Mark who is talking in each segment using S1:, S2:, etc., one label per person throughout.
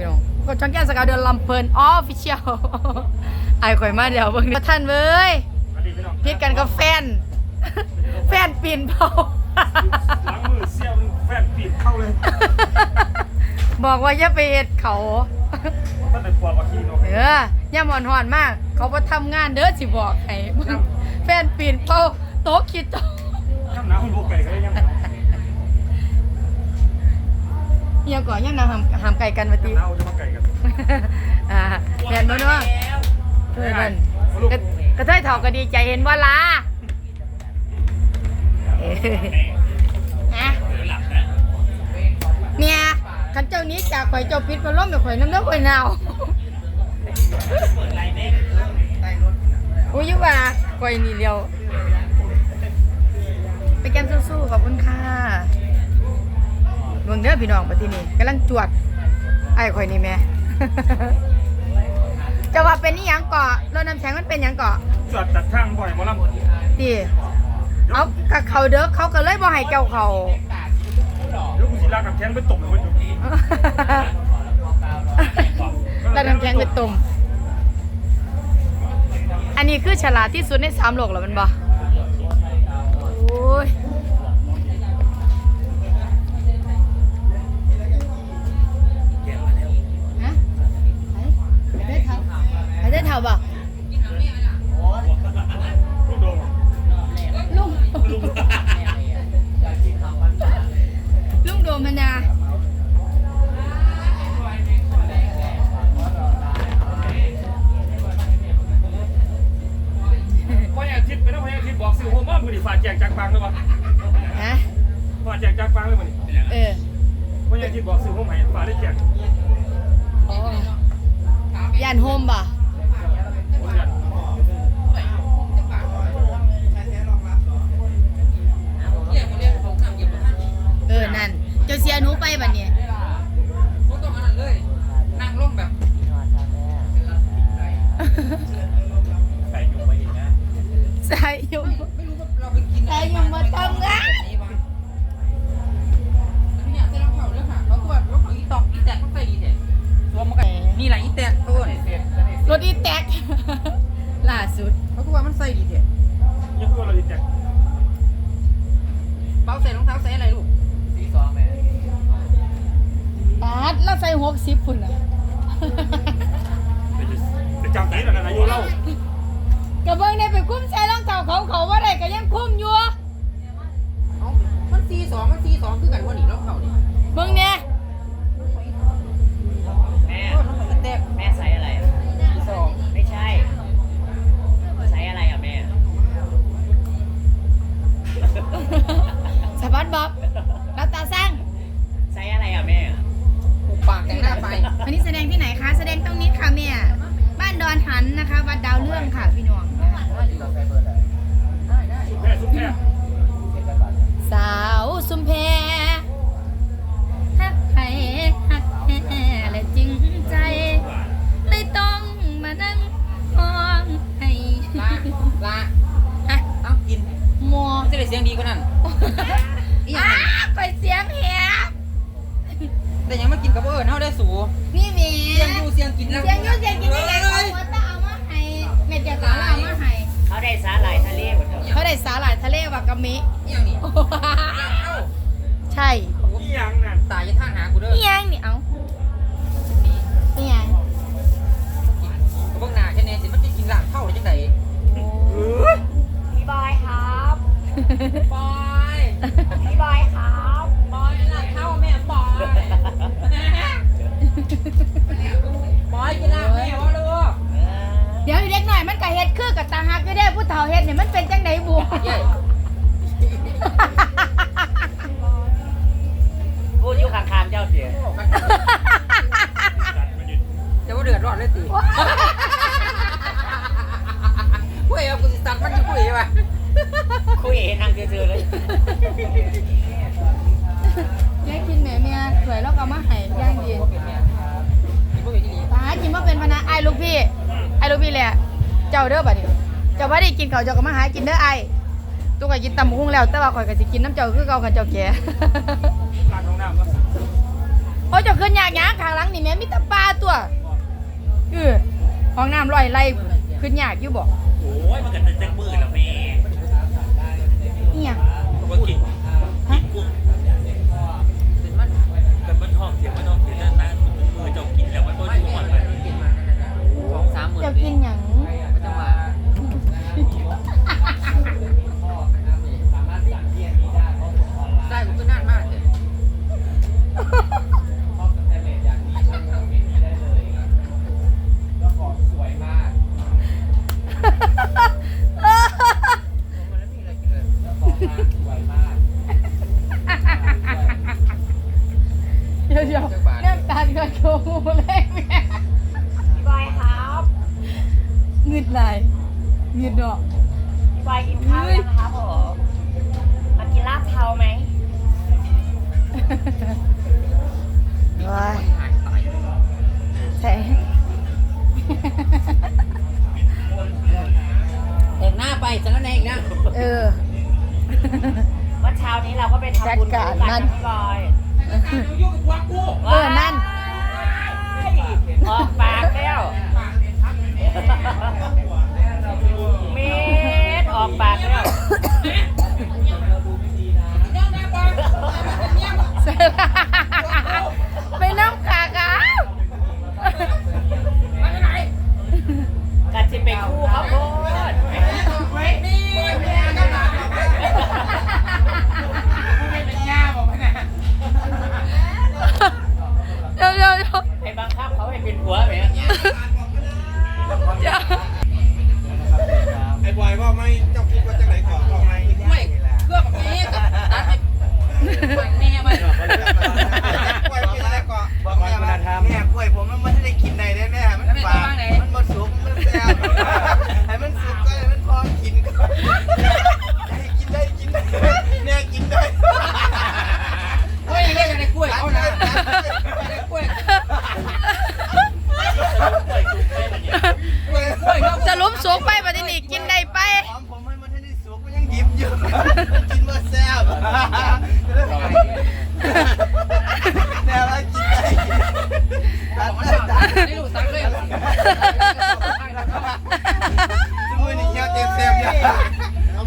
S1: พี่น้องกดช่องแก้มสกาวเดือนลำเพลินออฟฟิเชียลไอ้ข่อยมาเดี๋ยวเบิ่งเด้อท่านเว้ย
S2: สวัสดีพี่น้อง
S1: พิดกันกับแฟน แฟนปีนเผา
S2: ล้างมือเสี้ยวนึงแฟนปีนเข้าเลย
S1: บอกว่าอย่าไปเฮ็ดเขา
S2: ตั้งแต่ปวดว่าขี้นก
S1: เออย่าหมอนหอนมาก เขาบ่ทำงานเด้อสิบอกให้แฟนปีนเผาโต๊ะคิดโตะ
S2: ย่ำน้ำมันบุกไก่ก็ได้ย่ำ น้
S1: เฮียก่อนย่ำนางหามหามไก่กันมาติำ
S2: น้ำจะมาไก่กัน
S1: อ่าแฟนบ่เนาะเพื่อนมันกระกระเทยเฒ่าก็ดีใจเห็นบ่ล่ะเอ้ยฮะเมียคันเจ้านี้จากข่อยเจ้าพิษมาล้มกับข่อยน้ำเด้อข่อยหนาวอุ้ยอยุว่าข่อยนี่เดียวไปแก้มสู้ๆขอบคุณค่ะเมืองเด้อพี่น้องปที่นี่กำลังจวด ไอ้ข่อยนี่แม่ จะว่าเป็นนี่ยังเกาะรถน้ำแข็งมันเป็นหยังเกาะ
S2: จอดตัดข้างบ่อยหมอลำ
S1: ตีเอากับเขาเด้อเขาก็เลยบ่ให้เจ้าเขา
S2: เดี๋ยวกูสิลากกับแข้งไปตบมันอยู่
S1: แล้วน้ำแข็งไปตุ่ม อันนี้คือฉลาดที่สุดในสามโลกแล้วมันบ่โลู
S2: กโดง
S1: ลุงลุงโดมนา
S2: พ่อยังทิศไปนะพ่อยังทิศบอกซื้อโฮมบ้านมือดิฝาแจกจากฟังเลยปะ
S1: ฮะ
S2: ฝาแจกจากฟังเลยป่ะนี่
S1: เออ
S2: พ่อยังทิศบอกซื้อโฮมให้ฝาได้แจก
S1: อ๋อยานโฮมบ่ เออ นั่น เจ้าเสียหนูไปบัดเนี่ย
S3: นั่งร่มแบบ
S2: ใส่อยู่ไปเห็นนะ
S1: ใส่ยุง
S3: ไม่รู้ว่าเราไปกิน
S1: ใส่ยุงมาทำงาน
S3: เนี่ยใส่รองเท้าด้วยค่ะเขาตัวรองเท้าอีตอกอีแตกต้องใส่ดีเนี่ยรวมมันกันนี่แหละอีแตกตัวเนี่ย
S1: รถอีแตกล่าสุด
S3: เขาคือว่ามันใส่ดีเนี่ย
S2: ยังคือเราดิแจก
S3: เป้าใส่รองเท้าใส่อะไรลูกสีสองแม่
S1: ปาดแล้วใส่หกสิบพุ่นอะ
S2: เป็นจังตีแล้วนะอายุเล่าก
S1: ระเบื้องเนี่ยไปคุ้มใส่รองเท้าเขาเขาว่าได้ก็ยังคุ้มอยู่
S3: เอ้ามันสีสองมันสีสองคือกันว่านี่รองเท้านี่
S1: เบิ่งเนี่ย
S4: แม่
S3: โอ้รองเท้าอีแตก
S4: แม่ใส่อะไรอะ
S3: สีสอง
S4: ไม่ใช่ ใส่อะไรอะแม่
S1: สะบัดบ๊อบา
S3: กา
S1: มิอีหยังนี่
S3: เอ้า
S1: ใช่
S2: อีหยังนั่น
S3: ตายจะท่าหากูเด้อ
S1: นี่ยังนี่เอา
S3: ลูก
S4: พี่
S1: ไอ้ลูกพี่แหละ เจ้าเด้อบัดนี้เจ้าบ่ได้กินข้าวเจ้าก็มาหากินเด้อไอ้ตัวก็กินตำบักหุ่งแล้ว แต่ว่าข่อยก็สิกินน้ำเจ้าคือเก่ากันเจ้าแก่
S2: ร้านของน้ำก็
S1: โอ้ยเจะขึ้นยากยางข้างหลังนี่แม่มีแต่ปลาตัวเออห้องน้ำลอยไล่ขึ้นยากอยู่บ่
S2: โอ้ยมันก็จะเต็มมือแล้วแม่
S1: นี่ยัง
S3: เดี๋ย
S1: วเดี๋ยวเรื่องการกระโชว์เลยแม่
S4: พี่บอยครับ
S1: เงืดไหลเงืดดอก
S4: พี่บอยกินข้าวยังครับผมมากินลาบเทาไหม
S1: ว้าย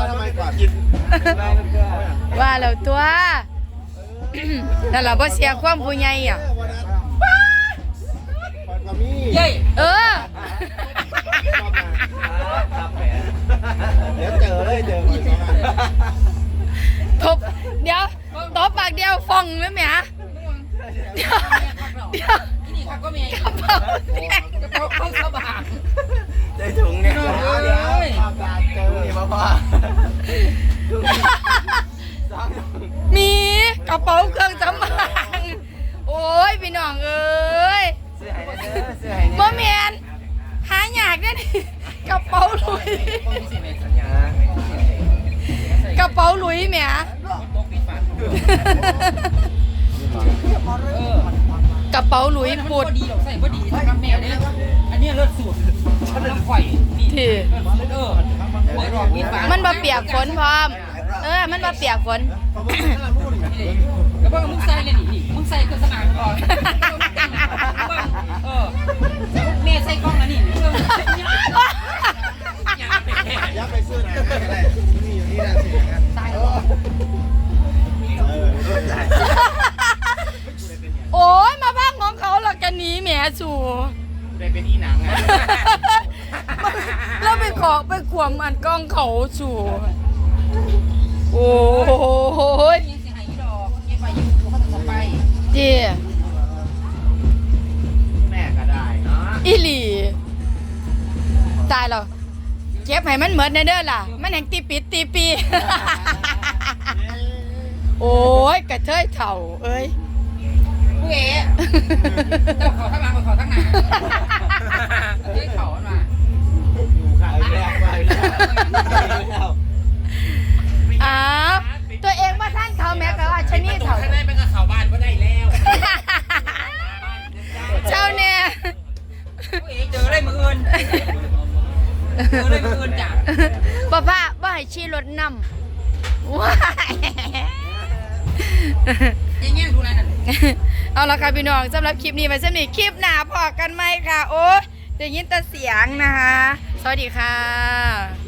S4: มาทำ
S1: ไม
S5: ก่อน
S3: กิน
S5: ว่าแล้วตั
S1: วนั่นแหละบ่เสียความผู้ใหญ่อะ
S3: เย้
S1: เออ
S5: เดี๋ยวเจอเลยเจอคนสองอัน
S1: ทบเดี๋ยวตบปากเดียวฟองไหมแม่เดี๋ยวเดี๋ยว
S3: ที่นี่เขาก็มี
S1: กระเป๋าเนี่ย
S3: กระเป๋าเขาสบาย
S5: ใจถุงเนี่ยเดี๋ยวเจอนี่พ่อพ่อ
S1: มีกระเป๋าเครื่องสำอางโอ้ยพี่น้องเอ้ย
S5: เสื้อหายเด้อเสื้อหาย
S1: บ่แมนหายากเด้อนี่กระเป๋าหลุย
S3: ก
S1: ระเป๋าหลุยแหม่
S3: ต้องปิดฝาเออ ก
S1: ระเป๋าหลุย
S3: มัน
S1: ปุด
S3: ก็ดีหรอกใส่ก็ดีทำแม่เนี่ยอันนี้เลิศสุดฉันต้องไฟนี่
S1: ที่
S3: เออเปิดออกปิดฝา
S1: มันบ่เปียกฝนพร้อม เออ มันบ่เปียกฝน
S3: แล้วก็มึงใส่เลยนี่มึงใส่เครื่องสมางก่อนเออแม่ใส่กล้องแล้วนี่
S5: ยับ
S1: อไปขวมอันกล้องเขาสู่โอ้ย
S3: ยังเสียหายดอกยังไปยังเขาจะไป
S1: เจี
S5: แม่ก็ได้เนาะ
S1: อีหลี ตายแล้วเก็บให้มันเหมือนเด้อล่ะ มันแห่งตีปิดตีปี โอ้ยกระเทยเถ่า เอ้ย
S3: ผู้เอ๋เจ้าเขาทั้งหลังเขาทั้งหน้าเฮ้ยเขามา
S5: อยู่ข้างแรกไปแล้ว
S1: อ้าวตัวเองว่าท่านเขาแม้กระว่าชะนี่เถ่า
S2: ข้างในเป็นกระเข่าบ้านก็ได้แล้ว
S1: เจ้าเนี่ย
S3: ผู้เอ๋เจออะไรมืออื่นเจออะไรมืออื่นจ้ะ
S1: ป้าป้าว่าให้ชี้รถนำว้าย
S3: ยังแง่ดูอะไรนั่น
S1: เอาละค่ะพี่น้องสำหรับคลิปนี้ไว้สำหรับคลิปหน้าพอกันไหมค่ะ โอ้ยได้ยินแต่เสียงนะคะ สวัสดีค่ะ